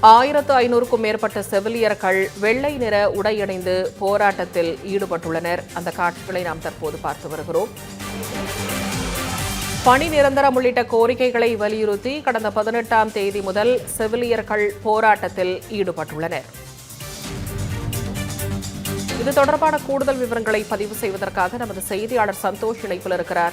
ஆயிரத்து ஐநூறுக்கும் மேற்பட்ட செவிலியர்கள் வெள்ளை நிற உடையணிந்து போராட்டத்தில் ஈடுபட்டுள்ளனர். அந்த காட்சிகளை நாம் தற்போது பார்த்து வருகிறோம். பணி நிரந்தரம் உள்ளிட்ட கோரிக்கைகளை வலியுறுத்தி கடந்த பதினெட்டாம் தேதி முதல் செவிலியர்கள் போராட்டத்தில் ஈடுபட்டுள்ளனர். இது தொடர்பான கூடுதல் விவரங்களை பதிவு செய்வதற்காக நமது செய்தியாளர் சந்தோஷ் இணைப்பில் இருக்கிறார்.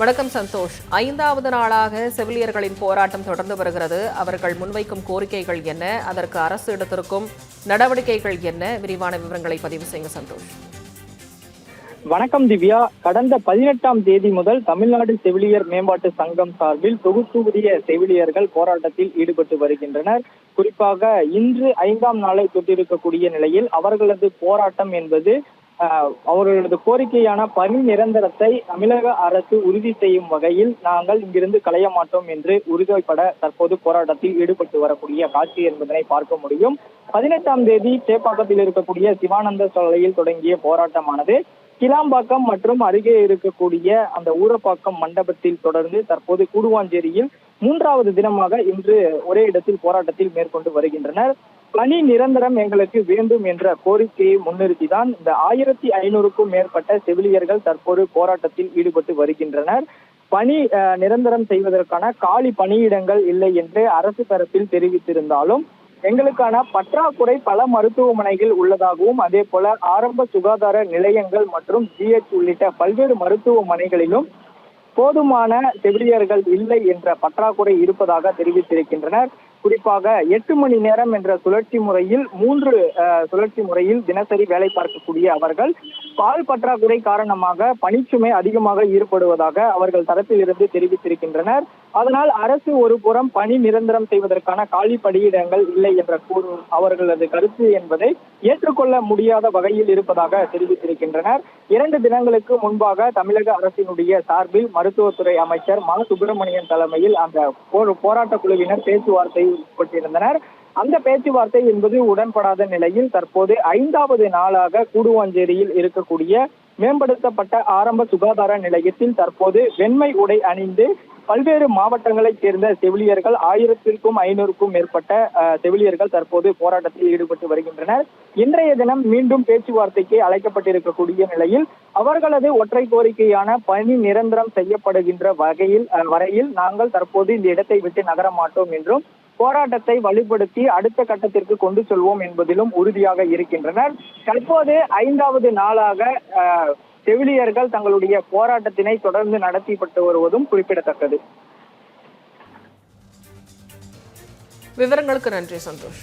வணக்கம் சந்தோஷ். ஐந்தாவது நாளாக செவிலியர்களின் போராட்டம் தொடர்ந்து வருகிறது. அவர்கள் முன்வைக்கும் கோரிக்கைகள் என்ன? அதற்கு அரசு எடுத்திருக்கும் நடவடிக்கைகள் என்ன? விரிவான விவரங்களை பதிவு செய்யுங்க சந்தோஷ். வணக்கம் திவ்யா. கடந்த பதினெட்டாம் தேதி முதல் தமிழ்நாடு செவிலியர் மேம்பாட்டு சங்கம் சார்பில் தொகுத்தூதிய செவிலியர்கள் போராட்டத்தில் ஈடுபட்டு வருகின்றனர். குறிப்பாக இன்று ஐந்தாம் நாளை தொட்டிருக்கக்கூடிய நிலையில் அவர்களது போராட்டம் என்பது அவர்களது கோரிக்கையான பணி நிரந்தரத்தை தமிழக அரசு உறுதி செய்யும் வகையில் நாங்கள் இங்கிருந்து களைய மாட்டோம் என்று உறுதிப்பட தற்போது போராட்டத்தில் ஈடுபட்டு வரக்கூடிய காட்சி என்பதனை பார்க்க முடியும். பதினெட்டாம் தேதி சேப்பாக்கத்தில் இருக்கக்கூடிய சிவானந்த சாலையில் தொடங்கிய போராட்டமானது கிளாம்பாக்கம் மற்றும் அருகே இருக்கக்கூடிய அந்த ஊரப்பாக்கம் மண்டபத்தில் தொடர்ந்து தற்போது கூடுவாஞ்சேரியில் மூன்றாவது தினமாக இன்று ஒரே இடத்தில் போராட்டத்தில் மேற்கொண்டு வருகின்றனர். பணி நிரந்தரம் எங்களுக்கு வேண்டும் என்ற கோரிக்கையை முன்னிறுத்திதான் இந்த ஆயிரத்தி ஐநூறுக்கும் மேற்பட்ட செவிலியர்கள் தற்போது போராட்டத்தில் ஈடுபட்டு வருகின்றனர். பணி நிரந்தரம் செய்வதற்கான காலி பணியிடங்கள் இல்லை என்று அரசு தரப்பில் தெரிவித்திருந்தாலும் எங்களுக்கான பற்றாக்குறை பல மருத்துவமனைகள் உள்ளதாகவும் அதே போல ஆரம்ப சுகாதார நிலையங்கள் மற்றும் ஜிஹெச் உள்ளிட்ட பல்வேறு மருத்துவமனைகளிலும் போதுமான செவிலியர்கள் இல்லை என்ற பற்றாக்குறை இருப்பதாக தெரிவித்திருக்கின்றனர். குறிப்பாக எட்டு மணி நேரம் என்ற சுழற்சி முறையில் மூன்று அஹ், சுழற்சி முறையில் தினசரி வேலை பார்க்கக்கூடிய அவர்கள் பால் பற்றாக்குறை காரணமாக பணிச்சுமை அதிகமாக ஈடுபடுவதாக அவர்கள் தரப்பில் இருந்து தெரிவித்திருக்கின்றனர். அதனால் அரசு ஒரு புறம் பணி நிரந்தரம் செய்வதற்கான காலி பணியிடங்கள் இல்லை என்ற கூறும் அவர்களது கருத்து என்பதை ஏற்றுக்கொள்ள முடியாத வகையில் இருப்பதாக தெரிவித்திருக்கின்றனர். இரண்டு தினங்களுக்கு முன்பாக தமிழக அரசினுடைய சார்பில் மருத்துவத்துறை அமைச்சர் மா. சுப்பிரமணியன் தலைமையில் அந்த போராட்ட குழுவினர் பேச்சுவார்த்தை உட்பட்டிருந்தனர். அந்த பேச்சுவார்த்தை என்பது உடன்படாத நிலையில் தற்போது ஐந்தாவது நாளாக கூடுவாஞ்சேரியில் இருக்கக்கூடிய மேம்படுத்தப்பட்ட ஆரம்ப சுகாதார நிலையத்தில் தற்போது வெண்மை உடை அணிந்து பல்வேறு மாவட்டங்களைச் சேர்ந்த செவிலியர்கள் ஆயிரத்திற்கும் ஐநூறுக்கும் மேற்பட்ட அஹ், செவிலியர்கள் தற்போது போராட்டத்தில் ஈடுபட்டு வருகின்றனர். இன்றைய தினம் மீண்டும் பேச்சுவார்த்தைக்கு அழைக்கப்பட்டிருக்கக்கூடிய நிலையில் அவர்களது ஒற்றை கோரிக்கையான பணி நிரந்தரம் செய்யப்படுகின்ற வகையில் அஹ், வரையில் நாங்கள் தற்போது இந்த இடத்தை விட்டு நகர மாட்டோம் என்றும் போராட்டத்தை வலுப்படுத்தி அடுத்த கட்டத்திற்கு கொண்டு செல்வோம் என்பதிலும் உறுதியாக இருக்கின்றனர். தற்போது ஐந்தாவது நாளாக அஹ், செவிலியர்கள் தங்களுடைய போராட்டத்தினை தொடர்ந்து நடத்திப்பட்டு வருவதும் குறிப்பிடத்தக்கது. விவரங்களுக்கு நன்றி சந்தோஷ்.